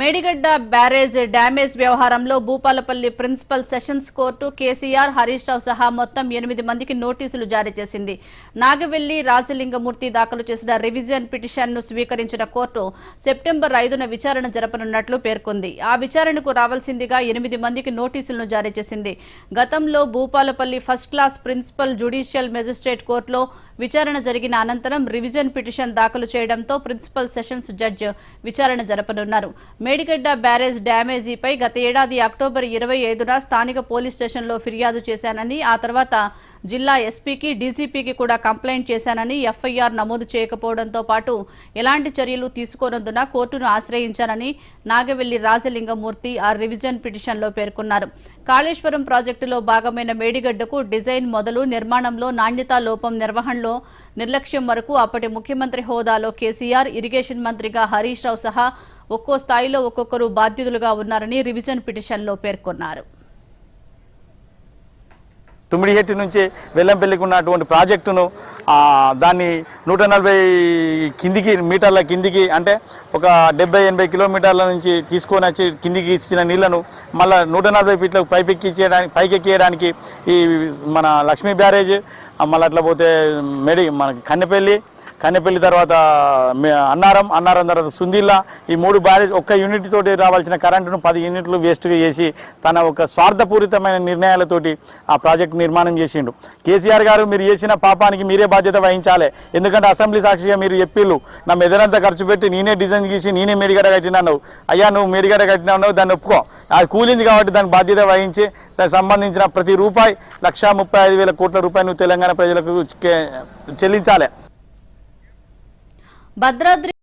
Medigadda barrage damage వ్యవహారంలో Bhupalpalli principal sessions court KCR Harish Rao సహా మొత్తం ఎనిమిది మందికి నోటీసులు జారీ చేసింది. నాగవెల్లి రాజలింగమూర్తి దాఖలు చేసిన రివిజన్ పిటిషన్ను స్వీకరించిన కోర్టు సెప్టెంబర్ ఐదున విచారణ జరపనున్నట్లు పేర్కొంది. ఆ విచారణకు రావాల్సిందిగా ఎనిమిది మందికి నోటీసులను జారీ చేసింది. గతంలో Bhupalpalli first class principal judicial magistrate కోర్టులో విచారణ జరిగిన అనంతరం రివిజన్ పిటిషన్ దాఖలు చేయడంతో ప్రిన్సిపల్ సెషన్స్ జడ్జ్ విచారణ జరపనున్నారు. మేడిగడ్డ బ్యారేజ్ డ్యామేజీపై గత ఏడాది అక్టోబర్ ఇరవై ఐదున స్థానిక పోలీస్ స్టేషన్లో ఫిర్యాదు చేశానని ఆ తర్వాత జిల్లా ఎస్పీకి డీజీపీకి కూడా కంప్లైంట్ చేశానని ఎఫ్ఐఆర్ నమోదు చేయకపోవడంతో పాటు ఎలాంటి చర్యలు తీసుకోనందున కోర్టును ఆశ్రయించానని నాగవెల్లి రాజలింగమూర్తి ఆ రివిజన్ పిటిషన్లో పేర్కొన్నారు. కాళేశ్వరం ప్రాజెక్టులో భాగమైన మేడిగడ్డకు డిజైన్ మొదలు నిర్మాణంలో నాణ్యతా లోపం నిర్వహణలో నిర్లక్ష్యం వరకు అప్పటి ముఖ్యమంత్రి హోదాలో కేసీఆర్ ఇరిగేషన్ మంత్రిగా హరీష్ రావు సహా ఒక్కో స్థాయిలో ఒక్కొక్కరు బాధ్యులుగా ఉన్నారని రివిజన్ పిటిషన్లో పేర్కొన్నారు. తుమ్మిడిహెట్టి నుంచి వెల్లంపల్లికి ఉన్నటువంటి ప్రాజెక్టును దాన్ని నూట నలభై కిందికి మీటర్ల కిందికి అంటే ఒక డెబ్బై ఎనభై కిలోమీటర్ల నుంచి తీసుకొని వచ్చి కిందికి ఇచ్చిన నీళ్ళను మళ్ళీ నూట నలభై ఫీట్లకు పైపెక్కించడానికి పైకెక్కియడానికి ఈ మన లక్ష్మీ బ్యారేజ్ మళ్ళీ అట్లా పోతే మెడి మనకి కన్నెపల్లి కన్నెపల్లి తర్వాత అన్నారం అన్నారం తర్వాత సుందిల్లా. ఈ మూడు బ్యారేజ్ ఒక్క యూనిట్ తోటి రావాల్సిన కరెంటును పది యూనిట్లు వేస్ట్గా చేసి తన ఒక స్వార్థపూరితమైన నిర్ణయాలతోటి ఆ ప్రాజెక్ట్ నిర్మాణం చేసిండు. కేసీఆర్ గారు మీరు చేసిన పాపానికి మీరే బాధ్యత వహించాలి. ఎందుకంటే అసెంబ్లీ సాక్షిగా మీరు చెప్పిళ్ళు నా మెదడంతా ఖర్చు పెట్టి నేనే డిజైన్ గీసి నేనే మెడిగడ కట్టినావు అయ్యా నువ్వు మెడిగడ కట్టినావు దాన్ని ఒప్పుకో. అది కూలింది కాబట్టి దానికి బాధ్యత వహించి దానికి సంబంధించిన ప్రతి రూపాయి లక్షా ముప్పై ఐదు వేల కోట్ల రూపాయలు తెలంగాణ ప్రజలకు చెల్లించాలి. భద్రాద్రి